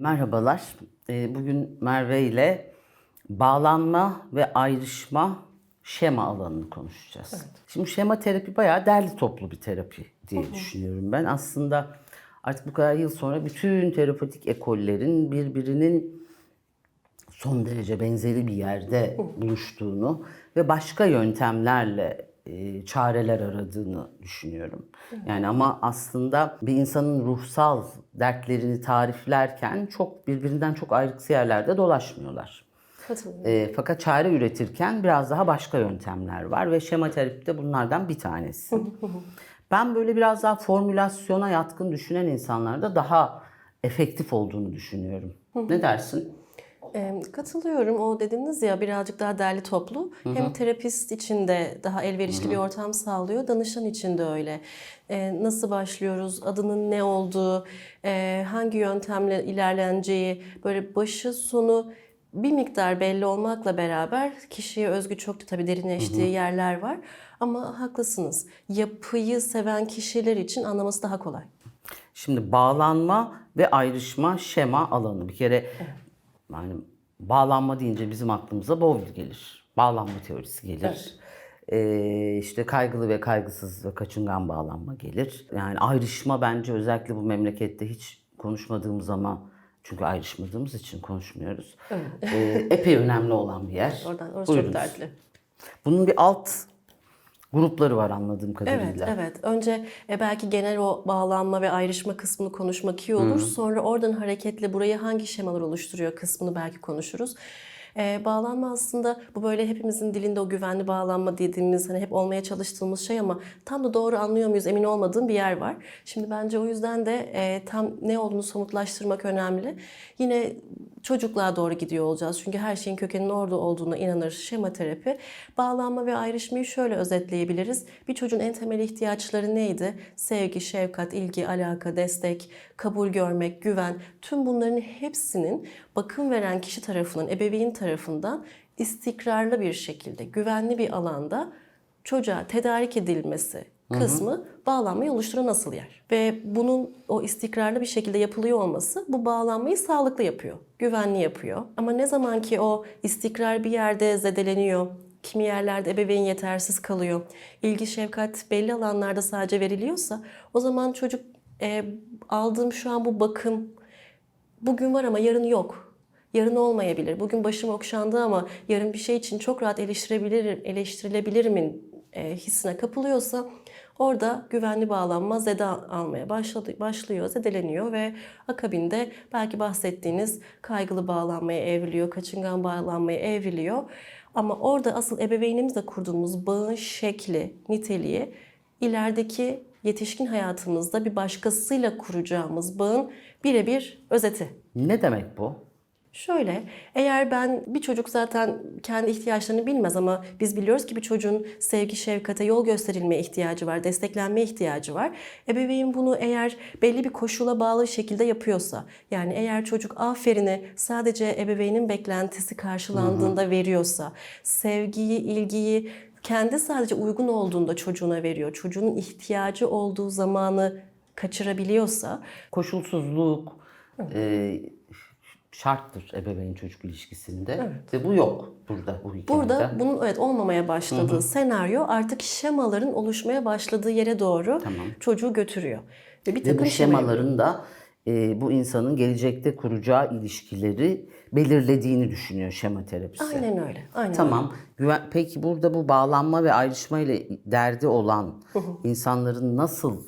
Merhabalar. Ee, Bugün Merve ile bağlanma ve ayrışma şema alanını konuşacağız. Şimdi şema terapi bayağı derli toplu bir terapi diye düşünüyorum ben. Aslında artık bu kadar yıl sonra bütün terapetik ekollerin birbirinin son derece benzeri bir yerde buluştuğunu ve başka yöntemlerle e, çareler aradığını düşünüyorum. Yani ama aslında bir insanın ruhsal dertlerini tariflerken çok birbirinden çok ayrıksı yerlerde dolaşmıyorlar. E, fakat çare üretirken biraz daha başka yöntemler var ve şema terapi de bunlardan bir tanesi. ben böyle biraz daha formülasyona yatkın düşünen insanlarda daha efektif olduğunu düşünüyorum. Ne dersin? Ee, katılıyorum. O dediniz ya birazcık daha derli toplu. Hem terapist için de daha elverişli bir ortam sağlıyor. Danışan için de öyle. Ee, nasıl başlıyoruz? Adının ne olduğu, e, hangi yöntemle ilerleneceği, böyle başı sonu bir miktar belli olmakla beraber kişiye özgü çok da tabii derinleştiği yerler var. Ama haklısınız. Yapıyı seven kişiler için anlaması daha kolay. Şimdi bağlanma ve ayrışma şema alanı. Bir kere yani bağlanma deyince bizim aklımıza Bowlby gelir. Bağlanma teorisi gelir. Ee, işte kaygılı ve kaygısız ve kaçıngan bağlanma gelir. Yani ayrışma bence özellikle bu memlekette hiç konuşmadığımız ama çünkü ayrışmadığımız için konuşmuyoruz. Ee, epey önemli olan bir yer. Oradan orası Buyurunuz. çok dertli. Bunun bir alt grupları var anladığım kadarıyla. Evet, evet. Önce e, belki genel o bağlanma ve ayrışma kısmını konuşmak iyi olur. Sonra oradan hareketle burayı hangi şemalar oluşturuyor kısmını belki konuşuruz. E, bağlanma aslında bu böyle hepimizin dilinde o güvenli bağlanma dediğimiz hani hep olmaya çalıştığımız şey ama tam da doğru anlıyor muyuz emin olmadığım bir yer var. Şimdi bence o yüzden de e, tam ne olduğunu somutlaştırmak önemli. Yine çocukluğa doğru gidiyor olacağız. Çünkü her şeyin kökeninin orada olduğuna inanır şema terapi. Bağlanma ve ayrışmayı şöyle özetleyebiliriz. Bir çocuğun en temel ihtiyaçları neydi? Sevgi, şefkat, ilgi, alaka, destek, kabul görmek, güven. Tüm bunların hepsinin bakım veren kişi tarafından, ebeveyn tarafından istikrarlı bir şekilde, güvenli bir alanda çocuğa tedarik edilmesi kısmı bağlanmayı oluşturan asıl yer. Ve bunun o istikrarlı bir şekilde yapılıyor olması bu bağlanmayı sağlıklı yapıyor, güvenli yapıyor. Ama ne zaman ki o istikrar bir yerde zedeleniyor, kimi yerlerde ebeveyn yetersiz kalıyor, ilgi şefkat belli alanlarda sadece veriliyorsa o zaman çocuk e, aldığım şu an bu bakım bugün var ama yarın yok. Yarın olmayabilir. Bugün başım okşandı ama yarın bir şey için çok rahat eleştirebilir, eleştirilebilirim e, hissine kapılıyorsa orada güvenli bağlanma zede almaya başladı, başlıyor, zedeleniyor ve akabinde belki bahsettiğiniz kaygılı bağlanmaya evriliyor, kaçıngan bağlanmaya evriliyor. Ama orada asıl ebeveynimizle kurduğumuz bağın şekli, niteliği ilerideki yetişkin hayatımızda bir başkasıyla kuracağımız bağın birebir özeti. Ne demek bu? Şöyle, eğer ben bir çocuk zaten kendi ihtiyaçlarını bilmez ama biz biliyoruz ki bir çocuğun sevgi, şefkate, yol gösterilmeye ihtiyacı var, desteklenmeye ihtiyacı var. Ebeveyn bunu eğer belli bir koşula bağlı şekilde yapıyorsa, yani eğer çocuk aferini sadece ebeveynin beklentisi karşılandığında veriyorsa, sevgiyi, ilgiyi kendi sadece uygun olduğunda çocuğuna veriyor, çocuğun ihtiyacı olduğu zamanı kaçırabiliyorsa, koşulsuzluk e, şarttır ebeveyn çocuk ilişkisinde ve bu yok burada bu hikayede. Burada bunun evet olmamaya başladığı senaryo artık şemaların oluşmaya başladığı yere doğru çocuğu götürüyor. Ve bir ve bu takım şema şemaların da e, bu insanın gelecekte kuracağı ilişkileri belirlediğini düşünüyor şema terapisi. Aynen öyle. Aynen Tamam. Güven, peki burada bu bağlanma ve ayrışma ile derdi olan insanların nasıl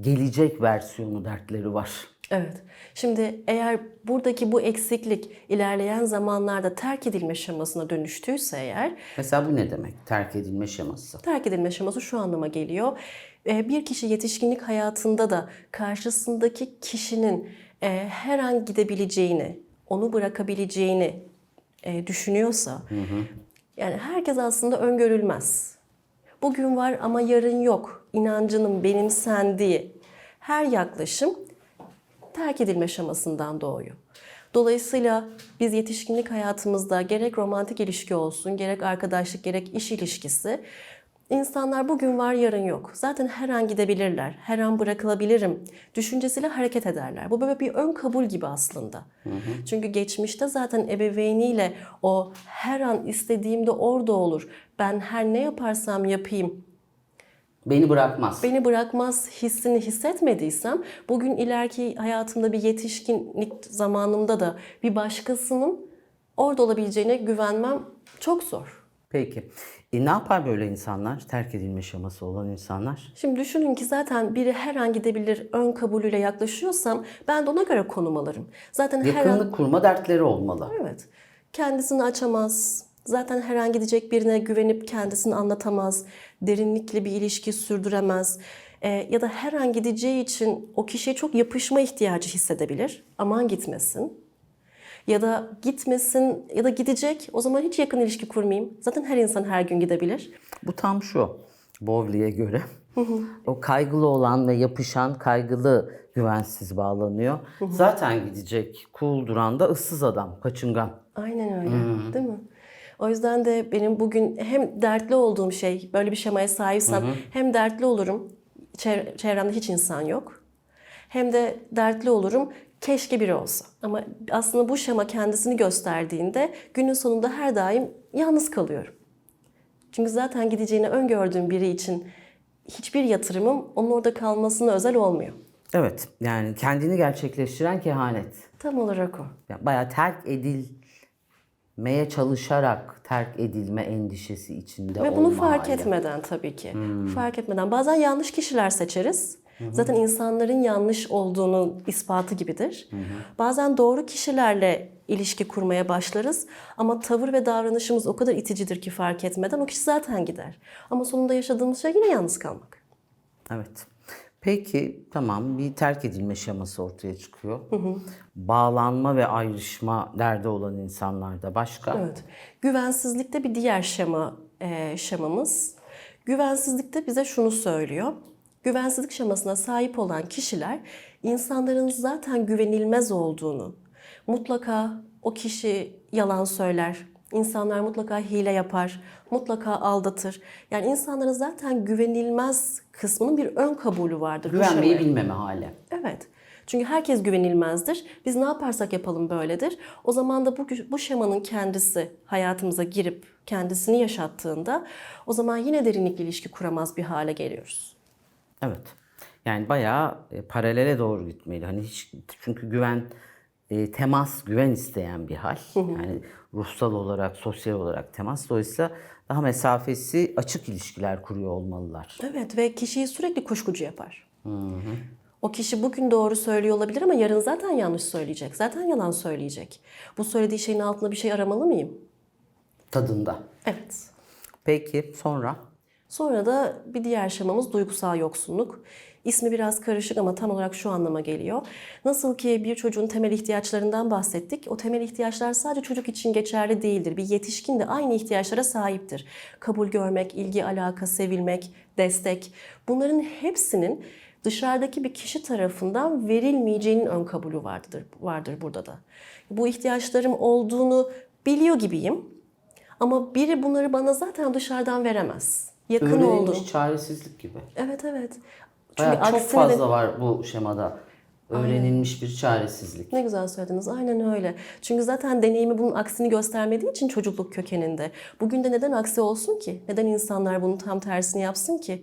gelecek versiyonu dertleri var? Evet. Şimdi eğer buradaki bu eksiklik ilerleyen zamanlarda terk edilme şemasına dönüştüyse eğer Mesela bu ne demek? Terk edilme şeması. terk edilme şeması şu anlama geliyor. Ee, Bir kişi yetişkinlik hayatında da karşısındaki kişinin e, her an gidebileceğini, onu bırakabileceğini e, düşünüyorsa, yani herkes aslında öngörülmez. Bugün var ama yarın yok. İnancının benimsendiği her yaklaşım terk edilme şemasından doğuyor. Dolayısıyla biz yetişkinlik hayatımızda gerek romantik ilişki olsun, gerek arkadaşlık, gerek iş ilişkisi İnsanlar bugün var yarın yok. Zaten her an gidebilirler. Her an bırakılabilirim. Düşüncesiyle hareket ederler. Bu böyle bir ön kabul gibi aslında. Çünkü geçmişte zaten ebeveyniyle o her an istediğimde orada olur. Ben her ne yaparsam yapayım Beni bırakmaz. beni bırakmaz hissini hissetmediysem bugün ileriki hayatımda bir yetişkinlik zamanımda da bir başkasının orada olabileceğine güvenmem çok zor. Peki. E, ne yapar böyle insanlar? Terk edilme şeması olan insanlar. Şimdi düşünün ki zaten biri her an gidebilir ön kabulüyle yaklaşıyorsam ben de ona göre konum alırım. Zaten her an Yakınlık kurma dertleri olmalı. evet kendisini açamaz. Zaten her an gidecek birine güvenip kendisini anlatamaz. Derinlikli bir ilişki sürdüremez. Ee, ya da her an gideceği için o kişiye çok yapışma ihtiyacı hissedebilir. Aman gitmesin. Ya da gitmesin ya da gidecek. O zaman hiç yakın ilişki kurmayayım. Zaten her insan her gün gidebilir. Bu tam şu. Bowley'e göre. o kaygılı olan ve yapışan kaygılı güvensiz bağlanıyor. Zaten gidecek. Cool duran da ıssız adam, kaçıngan. Aynen öyle. Değil mi? O yüzden de benim bugün hem dertli olduğum şey, böyle bir şemaya sahipsem hem dertli olurum, çev- çevremde hiç insan yok. Hem de dertli olurum, keşke biri olsa. Ama aslında bu şema kendisini gösterdiğinde günün sonunda her daim yalnız kalıyorum. Çünkü zaten gideceğini öngördüğüm biri için hiçbir yatırımım onun orada kalmasına özel olmuyor. Evet. Yani kendini gerçekleştiren kehanet. Tam olarak o. Yani bayağı terk edilmeye çalışarak terk edilme endişesi içinde Ve bunu fark hali. etmeden tabii ki. Fark etmeden. Bazen yanlış kişiler seçeriz. Zaten insanların yanlış olduğunu ispatı gibidir. Bazen doğru kişilerle ilişki kurmaya başlarız ama tavır ve davranışımız o kadar iticidir ki fark etmeden o kişi zaten gider. Ama sonunda yaşadığımız şey yine yalnız kalmak. Evet. Peki tamam bir terk edilme şeması ortaya çıkıyor. Bağlanma ve ayrışma derdi olan insanlarda başka. Evet. Güvensizlikte bir diğer şema e, şemamız. Güvensizlikte bize şunu söylüyor. Güvensizlik şemasına sahip olan kişiler insanların zaten güvenilmez olduğunu, mutlaka o kişi yalan söyler, insanlar mutlaka hile yapar, mutlaka aldatır. Yani insanların zaten güvenilmez kısmının bir ön kabulü vardır. Güvenmeyi bilmeme hali. Evet. Çünkü herkes güvenilmezdir. Biz ne yaparsak yapalım böyledir. O zaman da bu, bu şemanın kendisi hayatımıza girip kendisini yaşattığında o zaman yine derinlikli ilişki kuramaz bir hale geliyoruz. Evet. Yani bayağı e, paralele doğru gitmeli. Hani hiç çünkü güven e, temas, güven isteyen bir hal. Yani ruhsal olarak, sosyal olarak temas. Dolayısıyla daha mesafesi açık ilişkiler kuruyor olmalılar. Evet ve kişiyi sürekli kuşkucu yapar. O kişi bugün doğru söylüyor olabilir ama yarın zaten yanlış söyleyecek. Zaten yalan söyleyecek. Bu söylediği şeyin altında bir şey aramalı mıyım? Tadında. Evet. Peki sonra? Sonra da bir diğer şemamız duygusal yoksunluk. İsmi biraz karışık ama tam olarak şu anlama geliyor. Nasıl ki bir çocuğun temel ihtiyaçlarından bahsettik. O temel ihtiyaçlar sadece çocuk için geçerli değildir. Bir yetişkin de aynı ihtiyaçlara sahiptir. Kabul görmek, ilgi, alaka, sevilmek, destek. Bunların hepsinin dışarıdaki bir kişi tarafından verilmeyeceğinin ön kabulü vardır, vardır burada da. Bu ihtiyaçlarım olduğunu biliyor gibiyim. Ama biri bunları bana zaten dışarıdan veremez. Yakın. Öğrenilmiş çaresizlik gibi. Evet evet. Çünkü Bayağı çok aksine de- fazla var bu şemada. Öğrenilmiş bir çaresizlik. Ne güzel söylediniz. Aynen öyle. Çünkü zaten deneyimi bunun aksini göstermediği için çocukluk kökeninde. Bugün de neden aksi olsun ki? Neden insanlar bunun tam tersini yapsın ki?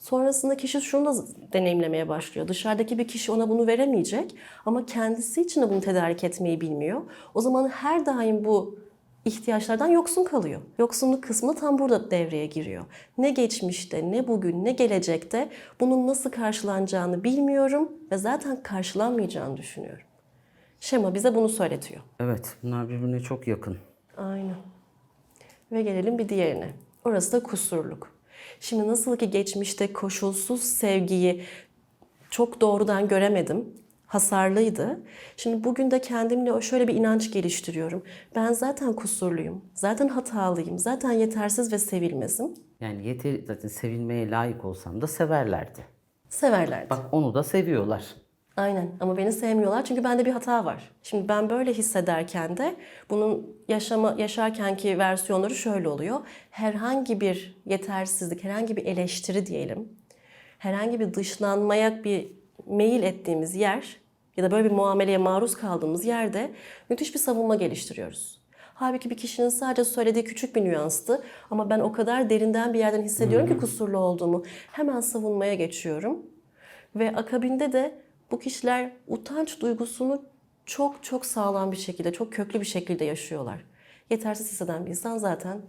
Sonrasında kişi şunu da deneyimlemeye başlıyor. Dışarıdaki bir kişi ona bunu veremeyecek ama kendisi için de bunu tedarik etmeyi bilmiyor. O zaman her daim bu ihtiyaçlardan yoksun kalıyor. Yoksunluk kısmı tam burada devreye giriyor. Ne geçmişte, ne bugün, ne gelecekte bunun nasıl karşılanacağını bilmiyorum ve zaten karşılanmayacağını düşünüyorum. Şema bize bunu söyletiyor. Evet, bunlar birbirine çok yakın. Aynen. Ve gelelim bir diğerine. Orası da kusurluk. Şimdi nasıl ki geçmişte koşulsuz sevgiyi çok doğrudan göremedim. Hasarlıydı. Şimdi bugün de kendimle şöyle bir inanç geliştiriyorum. Ben zaten kusurluyum. Zaten hatalıyım. Zaten yetersiz ve sevilmezim. Yani yeter zaten sevilmeye layık olsam da severlerdi. Severlerdi. Bak onu da seviyorlar. Aynen ama beni sevmiyorlar çünkü bende bir hata var. Şimdi ben böyle hissederken de bunun yaşama yaşarkenki versiyonları şöyle oluyor. Herhangi bir yetersizlik, herhangi bir eleştiri diyelim. Herhangi bir dışlanmaya bir meyil ettiğimiz yer ya da böyle bir muameleye maruz kaldığımız yerde müthiş bir savunma geliştiriyoruz. Halbuki bir kişinin sadece söylediği küçük bir nüanstı ama ben o kadar derinden bir yerden hissediyorum ki kusurlu olduğumu. Hemen savunmaya geçiyorum. Ve akabinde de bu kişiler utanç duygusunu çok çok sağlam bir şekilde, çok köklü bir şekilde yaşıyorlar. Yetersiz hisseden bir insan zaten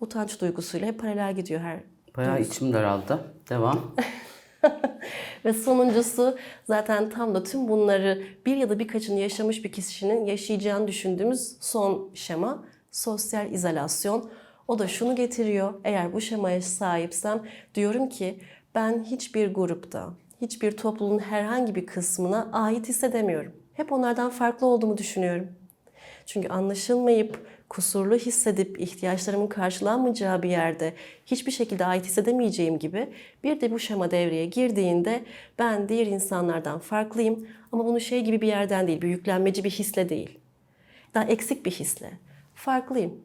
utanç duygusuyla hep paralel gidiyor her. Bayağı içim daraldı. Devam. Ve sonuncusu zaten tam da tüm bunları bir ya da birkaçını yaşamış bir kişinin yaşayacağını düşündüğümüz son şema sosyal izolasyon. O da şunu getiriyor. Eğer bu şemaya sahipsem diyorum ki ben hiçbir grupta, hiçbir topluluğun herhangi bir kısmına ait hissedemiyorum. Hep onlardan farklı olduğumu düşünüyorum. Çünkü anlaşılmayıp, kusurlu hissedip ihtiyaçlarımın karşılanmayacağı bir yerde hiçbir şekilde ait hissedemeyeceğim gibi bir de bu şema devreye girdiğinde ben diğer insanlardan farklıyım ama bunu şey gibi bir yerden değil, bir yüklenmeci bir hisle değil. Daha eksik bir hisle. Farklıyım.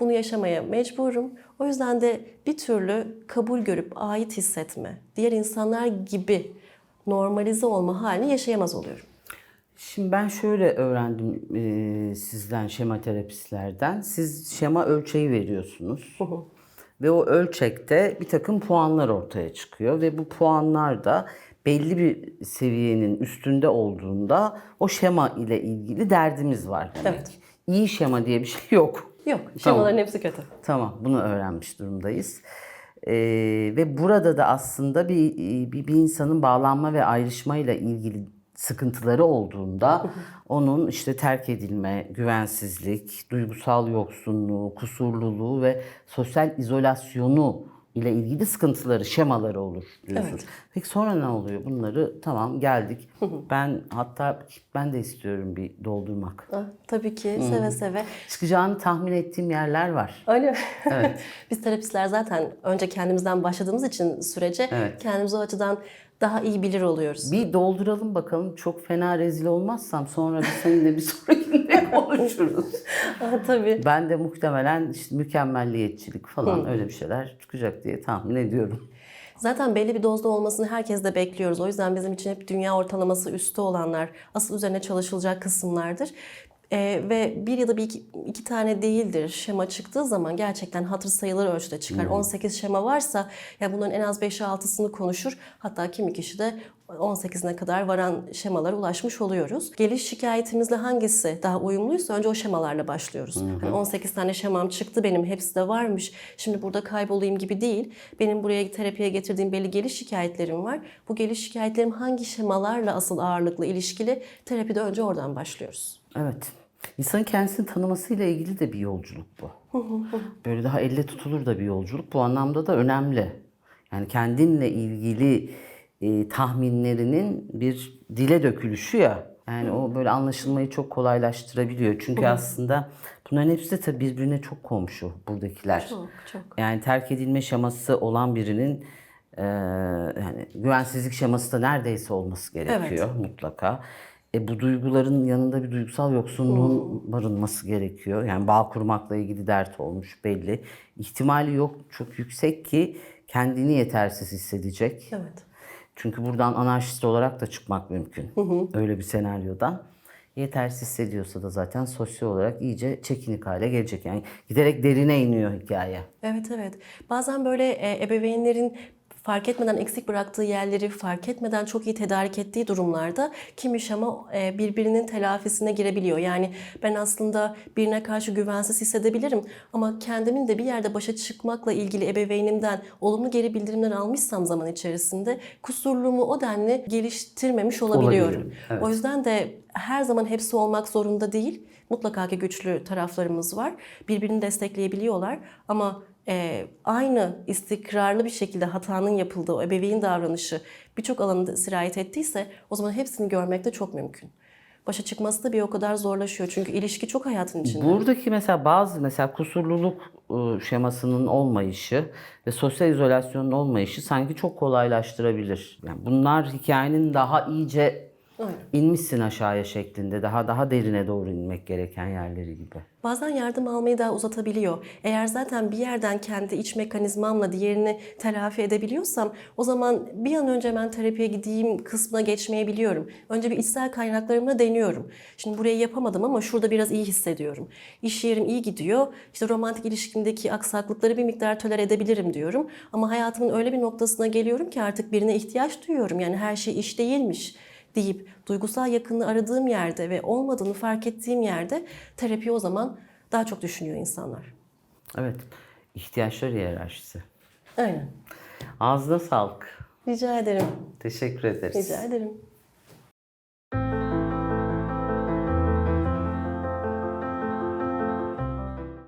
Bunu yaşamaya mecburum. O yüzden de bir türlü kabul görüp ait hissetme, diğer insanlar gibi normalize olma halini yaşayamaz oluyorum. Şimdi ben şöyle öğrendim e, sizden şema terapistlerden. Siz şema ölçeği veriyorsunuz. Ve o ölçekte bir takım puanlar ortaya çıkıyor. Ve bu puanlar da belli bir seviyenin üstünde olduğunda o şema ile ilgili derdimiz var demek. Evet. İyi şema diye bir şey yok. Yok, şemaların hepsi kötü. Tamam, bunu öğrenmiş durumdayız. Ee, ve burada da aslında bir, bir bir insanın bağlanma ve ayrışmayla ilgili sıkıntıları olduğunda onun işte terk edilme, güvensizlik, duygusal yoksunluğu, kusurluluğu ve sosyal izolasyonu ile ilgili sıkıntıları, şemaları olur diyorsunuz. Evet. Peki sonra ne oluyor? Bunları tamam geldik. ben hatta ben de istiyorum bir doldurmak. Ah, tabii ki, seve seve. Çıkacağını tahmin ettiğim yerler var. Öyle mi? Biz terapistler zaten önce kendimizden başladığımız için sürece Evet. kendimizi o açıdan daha iyi bilir oluyoruz. Bir dolduralım bakalım. Çok fena rezil olmazsam sonra biz seninle bir sonrakinde konuşuruz. Ah, tabii. Ben de muhtemelen işte mükemmelliyetçilik falan öyle bir şeyler çıkacak diye tahmin ediyorum. Zaten belli bir dozda olmasını herkes de bekliyoruz. O yüzden bizim için hep dünya ortalaması üstü olanlar asıl üzerine çalışılacak kısımlardır. Ee, ve bir ya da bir iki, iki tane değildir şema çıktığı zaman gerçekten hatır sayılır ölçüde çıkar. 18 şema varsa ya bunların en az 5'i 6'sını konuşur. Hatta kimi kişi de 18'ine kadar varan şemalara ulaşmış oluyoruz. Geliş şikayetimizle hangisi daha uyumluysa önce o şemalarla başlıyoruz. Hani 18 tane şemam çıktı benim hepsi de varmış. Şimdi burada kaybolayım gibi değil. Benim buraya terapiye getirdiğim belli geliş şikayetlerim var. Bu geliş şikayetlerim hangi şemalarla asıl ağırlıklı ilişkili? Terapide önce oradan başlıyoruz. Evet. İnsanın kendisini tanımasıyla ilgili de bir yolculuk bu. Böyle daha elle tutulur da bir yolculuk. Bu anlamda da önemli. Yani kendinle ilgili e, tahminlerinin bir dile dökülüşü ya. Yani o böyle anlaşılmayı çok kolaylaştırabiliyor. Çünkü aslında bunların hepsi de tabii birbirine çok komşu buradakiler. Çok, çok. Yani terk edilme şeması olan birinin e, yani güvensizlik şeması da neredeyse olması gerekiyor mutlaka. E, bu duyguların yanında bir duygusal yoksunluğun barınması gerekiyor. Yani bağ kurmakla ilgili dert olmuş belli. İhtimali yok çok yüksek ki kendini yetersiz hissedecek. Evet. Çünkü buradan anarşist olarak da çıkmak mümkün. Öyle bir senaryodan. Yetersiz hissediyorsa da zaten sosyal olarak iyice çekinik hale gelecek. Yani giderek derine iniyor hikaye. Evet evet. Bazen böyle e, ebeveynlerin fark etmeden eksik bıraktığı yerleri fark etmeden çok iyi tedarik ettiği durumlarda kimi şama e, birbirinin telafisine girebiliyor. Yani ben aslında birine karşı güvensiz hissedebilirim ama kendimin de bir yerde başa çıkmakla ilgili ebeveynimden olumlu geri bildirimler almışsam zaman içerisinde kusurluğumu o denli geliştirmemiş olabiliyorum. Olabilirim, evet. O yüzden de her zaman hepsi olmak zorunda değil. Mutlaka ki güçlü taraflarımız var. Birbirini destekleyebiliyorlar ama e, aynı istikrarlı bir şekilde hatanın yapıldığı o ebeveyn davranışı birçok alanda sirayet ettiyse o zaman hepsini görmek de çok mümkün. Başa çıkması da bir o kadar zorlaşıyor. Çünkü ilişki çok hayatın içinde. Buradaki mesela bazı mesela kusurluluk şemasının olmayışı ve sosyal izolasyonun olmayışı sanki çok kolaylaştırabilir. Yani bunlar hikayenin daha iyice Aynen. İnmişsin aşağıya şeklinde. Daha daha derine doğru inmek gereken yerleri gibi. Bazen yardım almayı daha uzatabiliyor. Eğer zaten bir yerden kendi iç mekanizmamla diğerini telafi edebiliyorsam o zaman bir an önce ben terapiye gideyim kısmına geçmeyebiliyorum. Önce bir içsel kaynaklarımla deniyorum. Şimdi burayı yapamadım ama şurada biraz iyi hissediyorum. İş yerim iyi gidiyor. İşte romantik ilişkimdeki aksaklıkları bir miktar toler edebilirim diyorum. Ama hayatımın öyle bir noktasına geliyorum ki artık birine ihtiyaç duyuyorum. Yani her şey iş değilmiş deyip duygusal yakınlığı aradığım yerde ve olmadığını fark ettiğim yerde terapi o zaman daha çok düşünüyor insanlar. Evet. ihtiyaçlar hiyerarşisi. Aynen. Ağzına sağlık. Rica ederim. Teşekkür ederiz. Rica ederim.